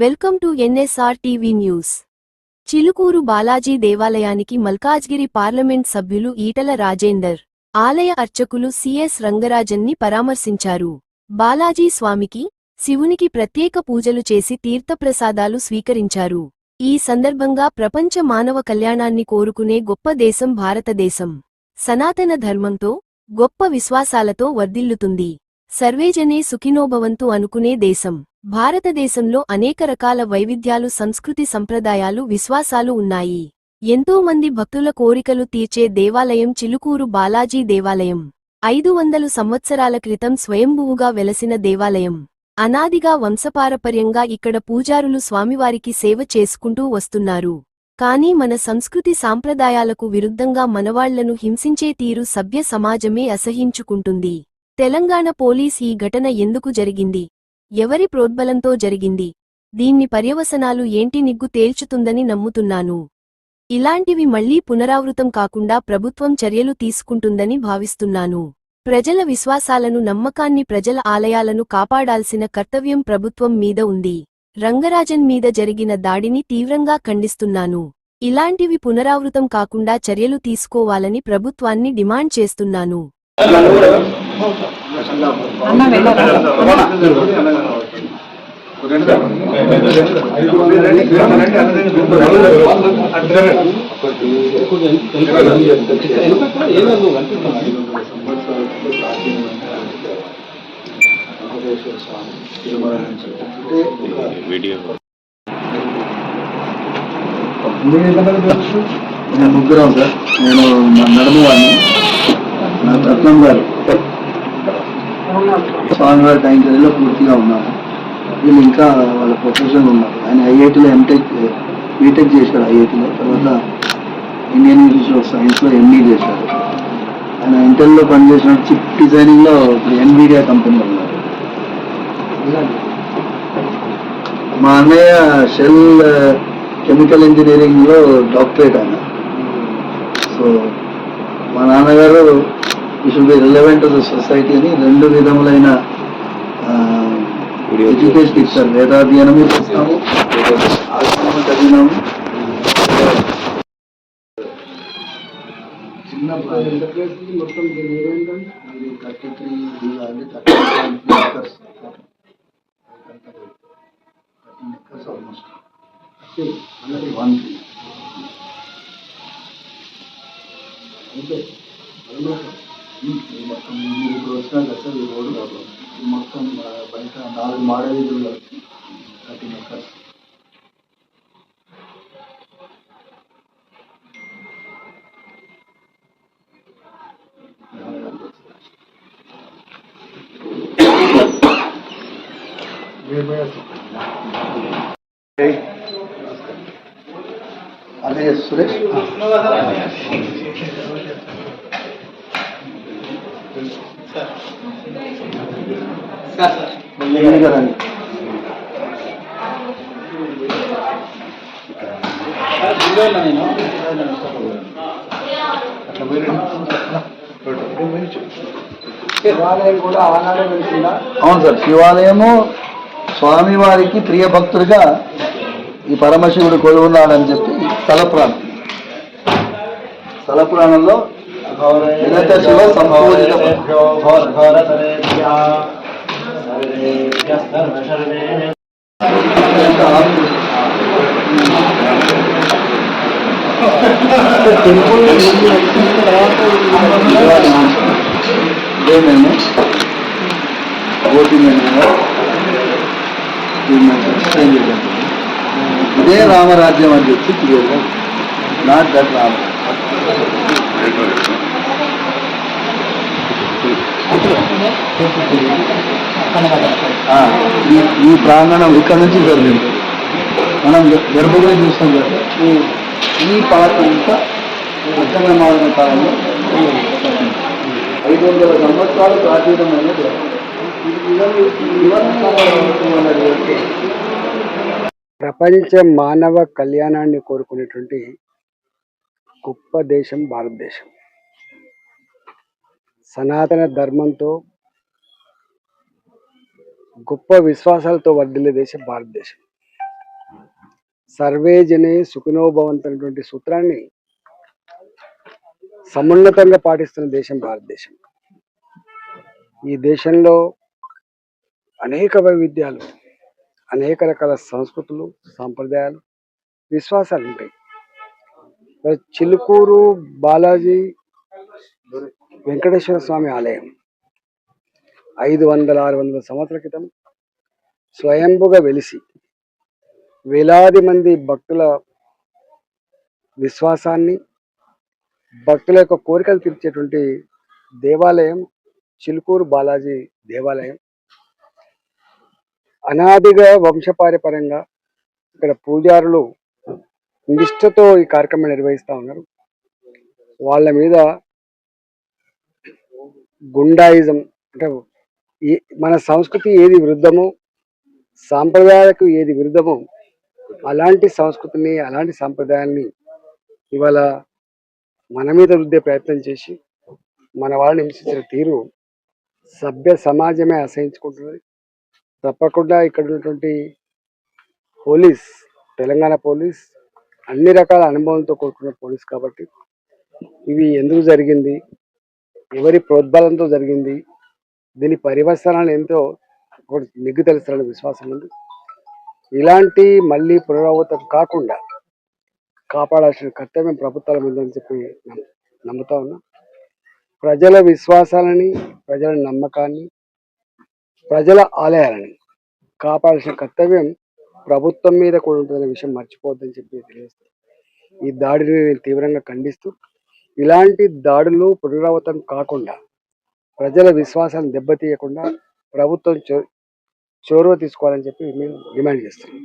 Welcome to NSR TV news. Chilkur Balaji దేవాలయానికి Malkajgiri parliament సభ్యులు ఈటల రాజేందర్ ఆలయ అర్చకులు సిఎస్ రంగరాజన్ని పరామర్శించారు. బాలాజీ స్వామికి శివునికి ప్రత్యేక పూజలు చేసి తీర్థప్రసాదాలు స్వీకరించారు. ఈ సందర్భంగా ప్రపంచ మానవ కళ్యాణాన్ని కోరుకునే గొప్ప దేశం భారతదేశం. సనాతన ధర్మంతో గొప్ప విశ్వాసాలతో వర్ధిల్లుతుంది. సర్వేజనే సుఖినోభవంతు అనుకునే దేశం. భారతదేశంలో అనేక రకాల వైవిధ్యాలు సంస్కృతి సంప్రదాయాలు విశ్వాసాలు ఉన్నాయి. ఎంతో మంది భక్తుల కోరికలు తీర్చే దేవాలయం చిలుకూరు బాలాజీ దేవాలయం. ఐదు వందలు సంవత్సరాల క్రితం స్వయంభువుగా వెలసిన దేవాలయం. అనాదిగా వంశపారపర్యంగా ఇక్కడ పూజారులు స్వామివారికి సేవ చేసుకుంటూ వస్తున్నారు. కానీ మన సంస్కృతి సాంప్రదాయాలకు విరుద్ధంగా మనవాళ్ళను హింసించే తీరు సభ్య సమాజమే అసహించుకుంటుంది. తెలంగాణ పోలీస్ ఈ ఘటన ఎందుకు జరిగింది? ఎవరి ప్రోద్బలంతో జరిగింది? దీన్ని పర్యవసనాలు ఏంటి నిగ్గు తేల్చుతుందని నమ్ముతున్నాను. ఇలాంటివి మళ్ళీ పునరావృతం కాకుండా ప్రభుత్వం చర్యలు తీసుకుంటుందని భావిస్తున్నాను. ప్రజల విశ్వాసాలను నమ్మకాన్ని ప్రజల ఆలయాలను కాపాడాల్సిన కర్తవ్యం ప్రభుత్వం మీద ఉంది. రంగరాజన్ మీద జరిగిన దాడిని తీవ్రంగా ఖండిస్తున్నాను. ఇలాంటివి పునరావృతం కాకుండా చర్యలు తీసుకోవాలని ప్రభుత్వాన్ని డిమాండ్ చేస్తున్నాను. అన్న వీడియో నేను ముగ్గురం సార్. నేను నడుము వాడిని నా రత్నం గారు. స్వామివారి టైంలో పూర్తిగా ఉన్నాను. వీళ్ళు ఇంకా వాళ్ళ ప్రొఫెషన్ ఉన్నారు. ఆయన ఐఐటిలో ఎంటెక్ బీటెక్ చేశాడు ఐఐటిలో. తర్వాత ఇండియన్ ఇన్స్టిట్యూట్ ఆఫ్ సైన్స్లో ఎంఈ చేశాడు. ఆయన ఇంటర్లో పనిచేసిన చిప్ డిజైనింగ్లో ఇప్పుడు ఎన్వీడియా కంపెనీలో ఉన్నారు. మా అన్నయ్య షెల్ కెమికల్ ఇంజనీరింగ్లో డాక్టరేట్ ఆయన. సో మా నాన్నగారు ఈ should be relevant of the society అని రెండు విధములైన ఎడ్యుకేషన్ ఇచ్చారు వేదాధ్యయనము చేస్తాము ఆశ్రమం చదివినాము చిన్నప్పుడు మొత్తం thirty three thirty acres. Acres almost one అంటే మొత్తం మీరు ఇప్పుడు వచ్చినా కదా ఈ రోడ్డు ఈ మొత్తం ఆ, బయట నాలుగు మాడవీధుల్లో థర్టీన్ ఎకర్స్ అదే సురేష్. మళ్ళీ వెళ్తుందా అవును సార్ శివాలయము స్వామివారికి ప్రియ భక్తుడిగా ఈ పరమశివుడు కొలువున్నాడని చెప్పి స్థలపురాణం స్థలపురాణంలో శివ సంపూజిత టెంపుల్ వచ్చిన తర్వాత ఇదే ఇదే రామరాజ్యం అని చెప్పి క్లియర్గా నాట్ దట్ రామ. ఈ ఈ ప్రాంగణం ఇక్కడ నుంచి జరిగింది మనం గర్భగుడి చూస్తాం కదా. ఈ పాట అంతా ఉత్తమ కాలంలో ఐదు వందల సంవత్సరాలు ప్రాచీనమైన ప్రపంచ మానవ కళ్యాణాన్ని కోరుకునేటువంటి గొప్ప దేశం భారతదేశం. సనాతన ధర్మంతో గొప్ప విశ్వాసాలతో వర్ధిల్లే దేశం భారతదేశం. సర్వే జనే సుఖినోభవంత్ అనేటువంటి సూత్రాన్ని సమున్నతంగా పాటిస్తున్న దేశం భారతదేశం. ఈ దేశంలో అనేక వైవిధ్యాలు అనేక రకాల సంస్కృతులు సాంప్రదాయాలు విశ్వాసాలు ఉంటాయి. చిలుకూరు బాలాజీ వెంకటేశ్వర స్వామి ఆలయం ఐదు వందల ఆరు వందల సంవత్సరాల క్రితం స్వయంభుగా వెలిసి వేలాది మంది భక్తుల విశ్వాసాన్ని భక్తుల యొక్క కోరికలు తీర్చేటువంటి దేవాలయం చిలుకూరు బాలాజీ దేవాలయం. అనాదిగా వంశపారపర్యంగా ఇక్కడ పూజారులు నిష్ఠతో ఈ కార్యక్రమం నిర్వహిస్తూ ఉన్నారు. వాళ్ళ మీద గుండాయిజం అంటే మన సంస్కృతి ఏది విరుద్ధమో సాంప్రదాయాలకు ఏది విరుద్ధమో అలాంటి సంస్కృతిని అలాంటి సాంప్రదాయాల్ని ఇవాళ మన మీద రుద్దే ప్రయత్నం చేసి మన వాళ్ళని హింసించిన తీరు సభ్య సమాజమే అసహించుకుంటుంది. తప్పకుండా ఇక్కడ ఉన్నటువంటి పోలీస్ తెలంగాణ పోలీస్ అన్ని రకాల అనుభవంతో కూడుకున్న పోలీస్ కాబట్టి ఇవి ఎందుకు జరిగింది ఎవరి ప్రోద్బలంతో జరిగింది దీని పరివర్తనాలు ఎంతో ఒకటి నిగ్గు తెలుస్తారనే విశ్వాసం ఉంది. ఇలాంటి మళ్ళీ పునరావృతం కాకుండా కాపాడాల్సిన కర్తవ్యం ప్రభుత్వాల ఉందని చెప్పి నమ్ము- నమ్ముతా ఉన్నా. ప్రజల విశ్వాసాలని ప్రజల నమ్మకాన్ని ప్రజల ఆలయాలని కాపాడాల్సిన కర్తవ్యం ప్రభుత్వం మీద కూడా ఉంటుందనే విషయం మర్చిపోవద్దని చెప్పి తెలియజేస్తాను ఈ దాడిని నేను తీవ్రంగా ఖండిస్తూ ఇలాంటి దాడులు పునరావృతం కాకుండా ప్రజల విశ్వాసాన్ని దెబ్బతీయకుండా ప్రభుత్వం చో చొరవ తీసుకోవాలని చెప్పి మేము డిమాండ్ చేస్తున్నాం